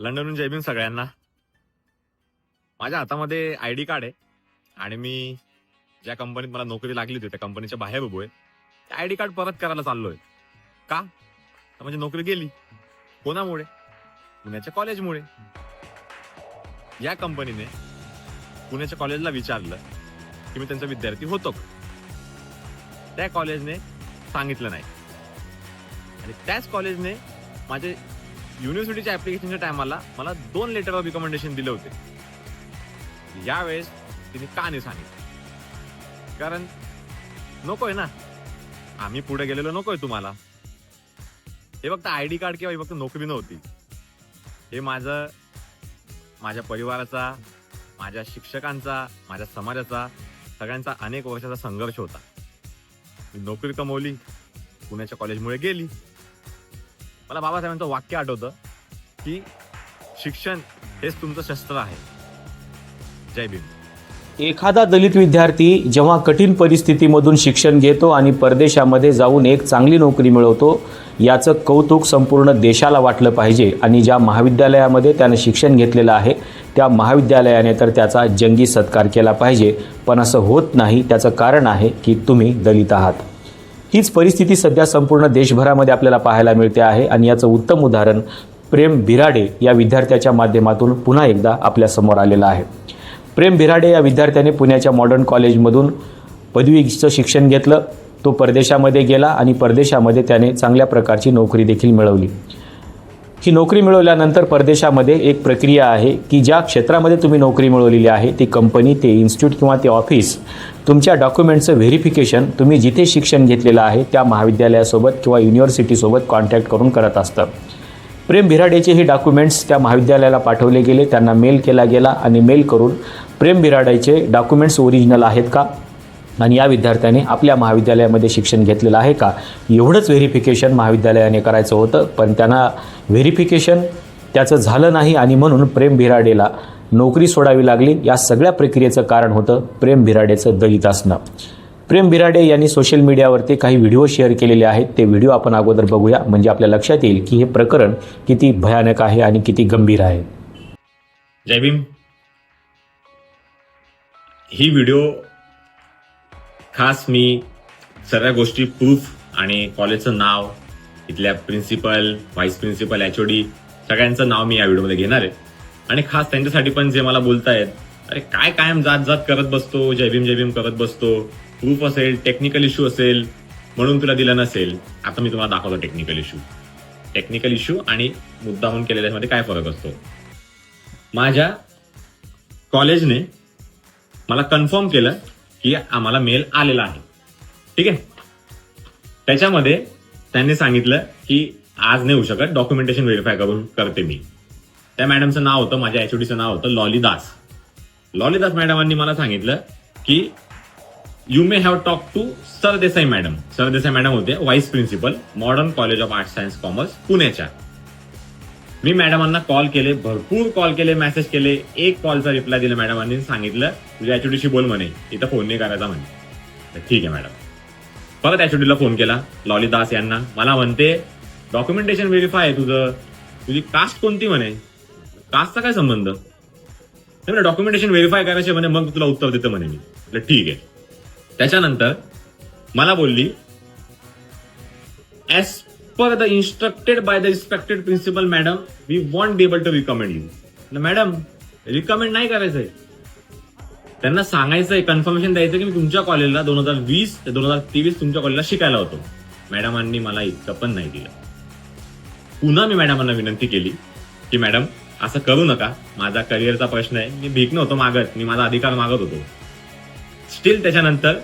लंडनहून जय भीम सगळ्यांना. माझ्या हातामध्ये आय डी कार्ड आहे आणि मी ज्या कंपनीत मला नोकरी लागली होती त्या कंपनीच्या बाहेर उभो आहे ते आय डी कार्ड परत करायला चाललोय. का? तर म्हणजे नोकरी गेली. कोणामुळे? पुण्याच्या कॉलेजमुळे. या कंपनीने पुण्याच्या कॉलेजला विचारलं की मी त्यांचा विद्यार्थी होतो त्या कॉलेजने सांगितलं नाही. आणि त्याच कॉलेजने माझे युनिव्हर्सिटीच्या ऍप्लिकेशनच्या टायमाला मला दोन लेटर ऑफ रिकमेंडेशन दिले होते. यावेळेस तिने का नाही सांगितलं? कारण नकोय ना. आम्ही पुढे गेलेलो नकोय तुम्हाला. हे फक्त आय डी कार्ड किंवा ही फक्त नोकरी नव्हती. हे माझं माझ्या परिवाराचा माझ्या शिक्षकांचा माझ्या समाजाचा सगळ्यांचा अनेक वर्षाचा संघर्ष होता. मी नोकरी कमवली पुण्याच्या कॉलेजमुळे गेली. मला बाबासाहेबांचं वाक्य आठवतं की शिक्षण हेच तुमचं शस्त्र आहे. जय भीम. एखादा दलित विद्यार्थी जेव्हा कठीण परिस्थितीमधून शिक्षण घेतो आणि परदेशामध्ये जाऊन एक चांगली नोकरी मिळवतो याचं कौतुक संपूर्ण देशाला वाटलं पाहिजे आणि ज्या महाविद्यालयामध्ये त्यानं शिक्षण घेतलेलं आहे त्या महाविद्यालयाने तर त्याचा जंगी सत्कार केला पाहिजे. पण असं होत नाही त्याचं कारण आहे की तुम्ही दलित आहात. हीच परिस्थिती सध्या संपूर्ण देशभरामध्ये आपल्याला पाहायला मिळते आहे. आणि याचं उत्तम उदाहरण प्रेम भिराडे या विद्यार्थ्याच्या माध्यमातून पुन्हा एकदा आपल्यासमोर आलेलं आहे. प्रेम भिराडे या विद्यार्थ्याने पुण्याच्या मॉडर्न कॉलेजमधून पदवीचं शिक्षण घेतलं. तो परदेशामध्ये गेला आणि परदेशामध्ये त्याने चांगल्या प्रकारची नोकरी देखील मिळवली. ही नोकरी मिळवल्यानंतर परदेशामध्ये एक प्रक्रिया आहे की ज्या क्षेत्रामध्ये तुम्ही नोकरी मिळवलेली आहे ती कंपनी ते इन्स्टिट्यूट किंवा ते ऑफिस तुमच्या डॉक्युमेंटचं व्हेरिफिकेशन तुम्ही जिथे शिक्षण घेतलेलं आहे त्या महाविद्यालयासोबत किंवा युनिव्हर्सिटीसोबत कॉन्टॅक्ट करून करत असतं. प्रेम भिराडेचे हे डॉक्युमेंट्स त्या महाविद्यालयाला पाठवले गेले त्यांना मेल केला गेला आणि मेल करून प्रेम भिराडेचे डॉक्युमेंट्स ओरिजिनल आहेत का? आणि या विद्यार्थ्याने आपल्या महाविद्यालयामध्ये शिक्षण घेतलेलं आहे का? एवढंच व्हेरिफिकेशन महाविद्यालयाने करायचं होतं पण त्यांना व्हेरिफिकेशन त्याचं झालं नाही आणि म्हणून प्रेम भिराडेला नोकरी सोडावी लागली. या सगळ्या प्रक्रियेचं कारण होतं प्रेम बिराडेचं दलित असणं. प्रेम बिराडे यांनी सोशल मीडियावरती काही व्हिडिओ शेअर केलेले आहेत. ते व्हिडिओ आपण अगोदर बघूया. म्हणजे आपल्या लक्षात येईल की हे प्रकरण किती भयानक आहे आणि किती गंभीर आहे. जय भीम. ही व्हिडिओ खास मी सर्व गोष्टी प्रूफ आणि कॉलेजचं नाव इथल्या प्रिन्सिपल व्हाईस प्रिन्सिपल एच सगळ्यांचं नाव मी या व्हिडिओमध्ये घेणार आहे. आणि खास त्यांच्यासाठी पण जे मला बोलतायत अरे काय कायम जात जात करत बसतो जयभीम जयभीम करत बसतो प्रूफ असेल टेक्निकल इश्यू असेल म्हणून तुला दिलं नसेल. आता मी तुम्हाला दाखवतो टेक्निकल इश्यू टेक्निकल इश्यू आणि मुद्दाहून केलेल्यामध्ये काय फरक असतो? माझ्या कॉलेजने मला कन्फर्म केलं की आम्हाला मेल आलेला आहे. ठीक आहे? त्याच्यामध्ये त्यांनी सांगितलं की आज नाही होऊ शकत डॉक्युमेंटेशन व्हेरीफाय करून करते मी. त्या मॅडमचं नाव होतं माझ्या एचओडीचं नाव होतं लॉलीदास. लॉलीदास मॅडमांनी मला सांगितलं की you may have talk to Sardesai madam. Sardesai madam होते vice principal modern college of art science commerce पुण्याच्या. मी मॅडमांना कॉल केले भरपूर कॉल केले मेसेज केले. एक कॉलचा रिप्लाय दिला मॅडमांनी सांगितलं तुझ्या एचओडीशी बोल म्हणे इथं फोन नाही करायचा म्हणे. तर ठीक आहे मॅडम. परत एचओडीला फोन केला लॉली दास यांना. मला म्हणते डॉक्युमेंटेशन व्हेरीफाय आहे तुझं. तुझी कास्ट कोणती म्हणे? कास्टचा काय संबंध डॉक्युमेंटेशन व्हेरीफाय करायचे म्हणे मग तुला उत्तर देतं म्हणे मी. ठीक आहे. त्याच्यानंतर मला बोलली as per the instructed by the respected principal madam we won't be able to recommend you madam recommend नाही करायचंय. त्यांना सांगायचंय कन्फर्मेशन द्यायचं की मी तुमच्या कॉलेजला दोन हजार वीस ते दोन हजार तेवीस तुमच्या कॉलेजला शिकायला होतो. मॅडमांनी मला इतकं पण नाही दिलं. पुन्हा मी मॅडमांना विनंती केली की मॅडम असं करू नका. माझा करिअरचा प्रश्न आहे. मी भीक नव्हतो मागत. मी माझा अधिकार मागत होतो. स्टील त्याच्यानंतर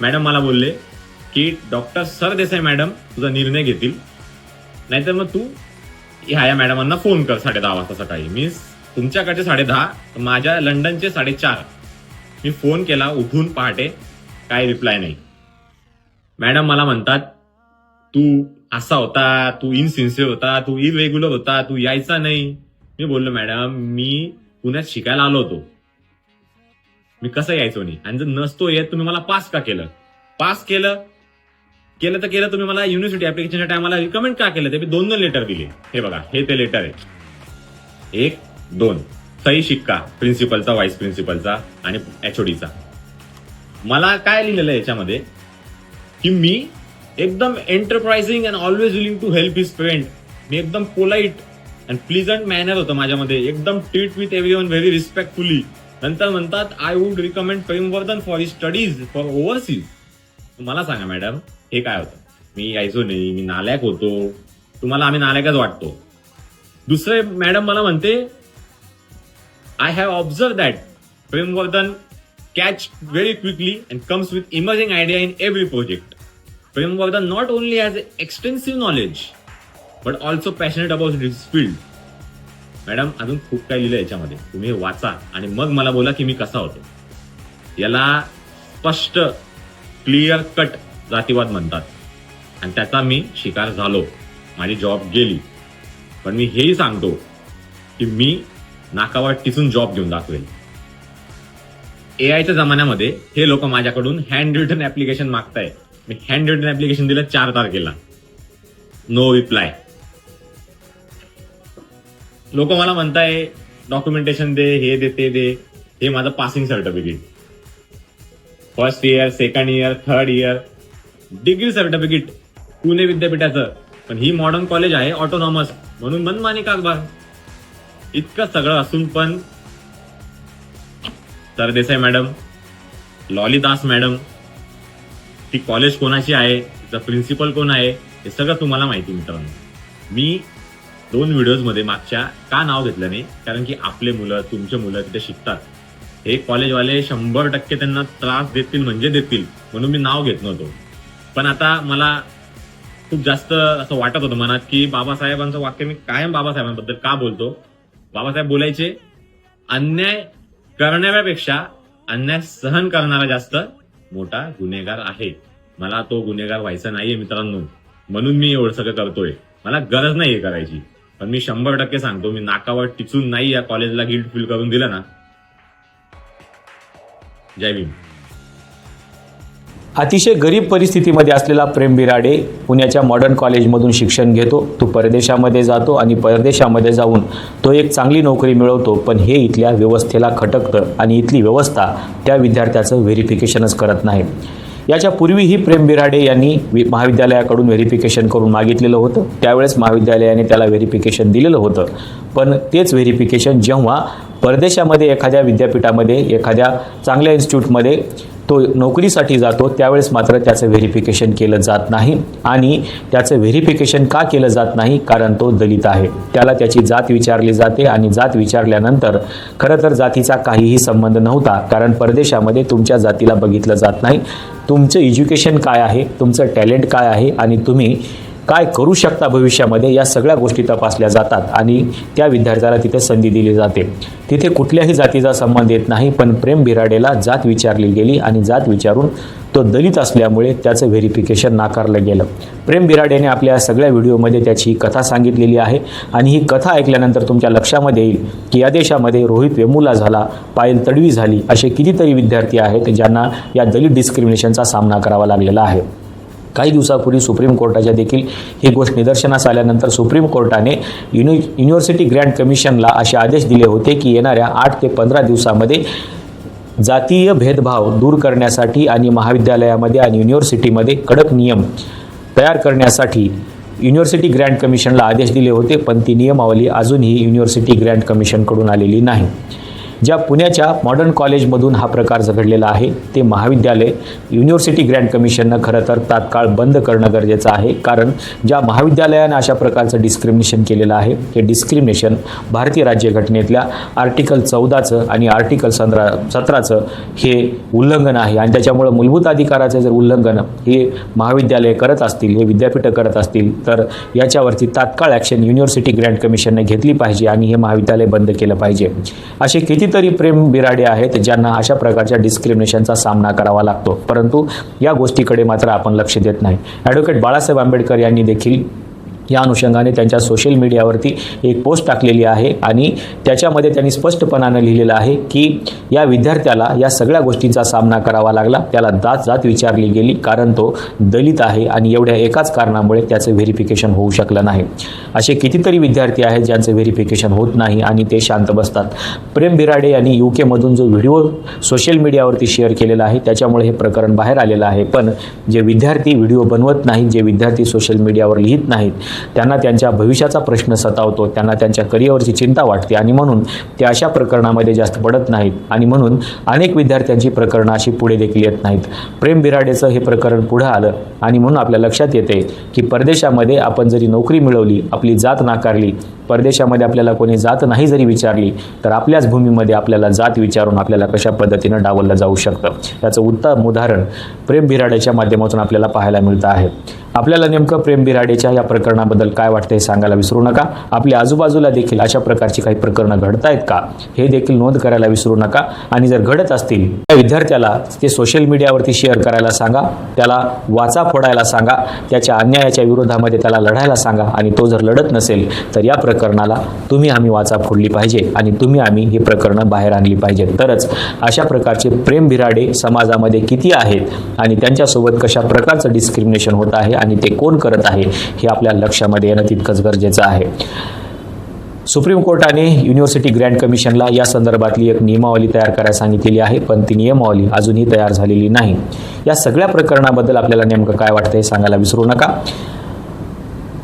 मॅडम मला बोलले की डॉक्टर सरदेसाई मॅडम तुझा निर्णय घेतील. नाहीतर मग तू ह्या या मॅडमांना फोन कर साडे दहा वाजता सकाळी. मी तुमच्याकडचे साडे दहा माझ्या लंडनचे साडेचार. मी फोन केला उठून पहाटे काय रिप्लाय नाही. मॅडम मला म्हणतात तू असा होता तू इनसिन्सिअर होता तू इरेग्युलर होता तू यायचा नाही. मी बोललो मॅडम मी पुण्यात शिकायला आलो होतो. मी कसं यायचो नाही? आणि जर नसतो येत तुम्ही मला पास का केलं? पास केलं केलं तर केलं तुम्ही मला युनिव्हर्सिटी ऍप्लिकेशनच्या टायमाला रिकमेंड का केलं? ते मी दोन दोन लेटर दिले. हे बघा हे ते लेटर आहे. एक दोन. सही शिक्का प्रिन्सिपलचा व्हाईस प्रिन्सिपलचा आणि एचओडीचा मला काय लिहिलेलं आहे याच्यामध्ये? की मी एकदम enterprising and always willing to help his friend मी एकदम पोलाईट अँड प्लिझंट मॅनर होतं माझ्यामध्ये. एकदम treat with every one very respectfully नंतर म्हणतात I would recommend Premvardhan for his studies for overseas मला सांगा मॅडम हे काय होतं? मी यायचो नाही मी नालायक होतो. तुम्हाला आम्ही नालायकच वाटतो. दुसरे मॅडम मला म्हणते I have observe that Premvardhan catch very quickly and comes with emerging idea in every project Premvardhan not only has extensive knowledge but also passionate about this field madam अजून खूप काही लिहिलं याच्यामध्ये. तुम्ही वाचा आणि मग मला बोला की मी कसा होतो. याला स्पष्ट क्लिअर कट जातीवाद म्हणतात. आणि त्याचा मी शिकार झालो. माझी जॉब गेली. पण मी हेही सांगतो की मी नाकावर टिचून जॉब घेऊन दाखवेल. ए आयच्या जमान्यामध्ये हे लोक माझ्याकडून हँड रिटन ऍप्लिकेशन मागताय मी हँड रिटन ऍप्लिकेशन दिलं चार तारखेला. नो रिप्लाय लोक मला म्हणताय डॉक्युमेंटेशन दे हे दे ते दे. हे माझं passing certificate first year second year third year degree certificate Pune विद्यापीठाचं. पण ही मॉडर्न कॉलेज आहे ऑटोनॉमस म्हणून मनमानी कारभार इतकं सगळं असून पण सरदेसाई मॅडम लॉलीदास मॅडम ती कॉलेज कोणाची आहे तिचा प्रिन्सिपल कोण आहे हे सगळं तुम्हाला माहिती मित्रांनो. मी दोन व्हिडिओजमध्ये मागच्या का नाव घेतलं नाही? कारण की आपले मुलं तुमचे मुलं तिथे शिकतात. हे कॉलेजवाले शंभर टक्के त्यांना त्रास देतील म्हणजे देतील म्हणून मी नाव घेत नव्हतो. पण आता मला खूप जास्त असं वाटत होतं मनात की बाबासाहेबांचं वाक्य मी कायम बाबासाहेबांबद्दल का बोलतो? बाबासाहेब बोलायचे अन्याय करणाऱ्यापेक्षा अन्याय सहन करणारा जास्त मोठा गुन्हेगार आहे. मला तो गुन्हेगार व्हायचा नाहीये मित्रांनो. म्हणून मी एवढं सगळं करतोय. मला गरज नाहीये करायची. पण मी शंभर टक्के सांगतो मी नाकावर टिचून नाही या कॉलेजला गिल्ट फील करून दिलं ना. जय भीम. अतिशय गरीब परिस्थितीमध्ये असलेला प्रेम बिराडे पुण्याच्या मॉडर्न कॉलेजमधून शिक्षण घेतो. तो परदेशामध्ये जातो आणि परदेशामध्ये जाऊन तो एक चांगली नोकरी मिळवतो पण हे इथल्या व्यवस्थेला खटकतं आणि इथली व्यवस्था त्या विद्यार्थ्याचं व्हेरिफिकेशनच करत नाही. याच्या पूर्वीही प्रेम बिराडे यांनी वि- महाविद्यालयाकडून व्हेरिफिकेशन करून मागितलेलं होतं. त्यावेळेस महाविद्यालयाने त्याला व्हेरिफिकेशन दिलेलं होतं. पण तेच व्हेरिफिकेशन जेव्हा परदेशामध्ये एखाद्या विद्यापीठामध्ये एखाद्या चांगल्या इन्स्टिट्यूटमध्ये तो नोकरीसाठी जातो त्यावेळेस मात्र त्याचं व्हेरिफिकेशन केलं जात नाही. आणि त्याचं व्हेरिफिकेशन का केलं जात नाही? कारण तो दलित आहे. त्याला त्याची जात विचारली जाते आणि जात विचारल्यानंतर खरं तर जातीचा काहीही संबंध नव्हता कारण परदेशामध्ये तुमच्या जातीला बघितलं जात नाही. तुमचं एज्युकेशन काय आहे? तुमचं टॅलेंट काय आहे? आणि तुम्ही काय करू शकता भविष्यामध्ये? या सगळ्या गोष्टी तपासल्या जातात आणि त्या विद्यार्थ्याला तिथे संधी दिली जाते. तिथे कुठल्याही जातीचा संबंध येत नाही पण प्रेम बिराडेला जात विचारली गेली आणि जात विचारून तो दलित असल्यामुळे त्याचं व्हेरिफिकेशन नाकारलं गेलं. प्रेम बिराडेने आपल्या सगळ्या व्हिडिओमध्ये त्याची ही कथा सांगितलेली आहे आणि ही कथा ऐकल्यानंतर तुमच्या लक्षामध्ये येईल की या देशामध्ये रोहित वेमुला झाला पायल तडवी झाली असे कितीतरी विद्यार्थी आहेत ज्यांना या दलित डिस्क्रिमिनेशनचा सामना करावा लागलेला आहे. काही दिवसापूर्वी सुप्रीम कोर्टाच्या देखील ही गोष्ट निदर्शनास आल्यानंतर सुप्रीम कोर्टाने युनि युनिव्हर्सिटी ग्रँट कमिशनला असे आदेश दिले होते की येणाऱ्या आठ ते पंधरा दिवसामध्ये जातीय भेदभाव दूर करण्यासाठी आणि महाविद्यालयामध्ये आणि युनिव्हर्सिटीमध्ये कडक नियम तयार करण्यासाठी युनिव्हर्सिटी ग्रँट कमिशनला आदेश दिले होते पण ती नियमावली अजूनही युनिव्हर्सिटी ग्रँट कमिशनकडून आलेली नाही. ज्या पुण्याच्या मॉडर्न कॉलेजमधून हा प्रकार झघडलेला आहे ते महाविद्यालय युनिव्हर्सिटी ग्रँट कमिशननं खरं तर तात्काळ बंद करणं गरजेचं आहे. कारण ज्या महाविद्यालयानं अशा प्रकारचं डिस्क्रिमिनेशन केलेलं आहे हे डिस्क्रिमिनेशन भारतीय राज्यघटनेतल्या आर्टिकल चौदाचं आणि आर्टिकल सतरा सतराचं हे उल्लंघन आहे. आणि त्याच्यामुळं मूलभूत अधिकाराचं जर उल्लंघन हे महाविद्यालय करत असतील हे विद्यापीठं करत असतील तर याच्यावरती तात्काळ ॲक्शन युनिव्हर्सिटी ग्रँट कमिशनने घेतली पाहिजे आणि हे महाविद्यालय बंद केलं पाहिजे. असे कितीतरी प्रेम बिराडे आहेत ज्यांना अशा प्रकारच्या डिस्क्रिमिनेशनचा सामना करावा लागतो. परंतु या गोष्टीकडे मात्र आपण लक्ष देत नाही. ॲडव्होकेट बाळासाहेब आंबेडकर यांनी देखील या अनुषंगाने त्यांच्या सोशल मीडियावरती एक पोस्ट टाकलेली आहे आणि त्याच्यामध्ये त्यांनी स्पष्टपणानं लिहिलेलं आहे की या विद्यार्थ्याला या सगळ्या गोष्टींचा सामना करावा लागला. त्याला जात जात विचारली गेली कारण तो दलित आहे आणि एवढ्या एकाच कारणामुळे त्याचं व्हेरिफिकेशन होऊ शकलं नाही. असे कितीतरी विद्यार्थी आहेत ज्यांचं व्हेरिफिकेशन होत नाही आणि ते शांत बसतात. प्रेम बिराडे यांनी यू केमधून जो व्हिडिओ सोशल मीडियावरती शेअर केलेला आहे त्याच्यामुळे हे प्रकरण बाहेर आलेलं आहे. पण जे विद्यार्थी व्हिडिओ बनवत नाहीत जे विद्यार्थी सोशल मीडियावर लिहित नाहीत त्यांना त्यांच्या भविष्याचा प्रश्न सतावतो त्यांना त्यांच्या करिअरची चिंता वाटते आणि म्हणून ते अशा प्रकरणामध्ये जास्त पडत नाहीत आणि म्हणून अनेक विद्यार्थ्यांची प्रकरणं अशी पुढे देखील येत नाहीत. प्रेम बिराडेचं हे प्रकरण पुढं आलं आणि म्हणून आपल्या लक्षात येते की परदेशामध्ये आपण जरी नोकरी मिळवली आपली जात नाकारली परदेशामध्ये आपल्याला कोणी जात नाही जरी विचारली तर आपल्याच भूमीमध्ये आपल्याला जात विचारून आपल्याला कशा पद्धतीनं डावललं जाऊ शकतं? याचं उत्तम उदाहरण प्रेम बिराडेच्या माध्यमातून आपल्याला पाहायला मिळतं आहे. आपल्याला नेमकं प्रेम बिराडेच्या या प्रकरणाबद्दल काय वाटतं हे सांगायला विसरू नका. आपल्या आजूबाजूला देखील अशा प्रकारची काही प्रकरणं घडत आहेत का? हे देखील नोंद करायला विसरू नका. आणि जर घडत असतील त्या विद्यार्थ्याला ते सोशल मीडियावरती शेअर करायला सांगा त्याला वाचा फोडायला सांगा त्याच्या अन्यायाच्या विरोधामध्ये त्याला लढायला सांगा आणि तो जर लढत नसेल तर या प्रकरणाला तुम्ही आम्ही वाचा फोडली पाहिजे आणि तुम्ही आम्ही ही प्रकरणं बाहेर आणली पाहिजेत तरच अशा प्रकारचे प्रेम बिराडे समाजामध्ये किती आहेत आणि त्यांच्यासोबत कशा प्रकारचं डिस्क्रिमिनेशन होत आहे आणि ते कोण करत आहे हे आपल्या लक्षामध्ये येणं तितकंच गरजेचं आहे. सुप्रीम कोर्टाने युनिव्हर्सिटी ग्रँड कमिशनला या संदर्भातली एक नियमावली तयार करायला सांगितलेली आहे पण ती नियमावली अजूनही तयार झालेली नाही. या सगळ्या प्रकरणाबद्दल आपल्याला नेमकं काय वाटतं हे सांगायला विसरू नका.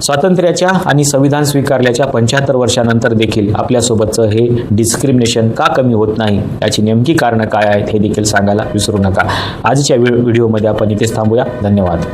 स्वातंत्र्याच्या आणि संविधान स्वीकारल्याच्या पंच्याहत्तर वर्षानंतर देखील आपल्यासोबतचं हे डिस्क्रिमिनेशन का कमी होत नाही याची नेमकी कारणं काय आहेत हे देखील सांगायला विसरू नका. आजच्या व्हिडिओमध्ये आपण इथेच थांबूया. धन्यवाद.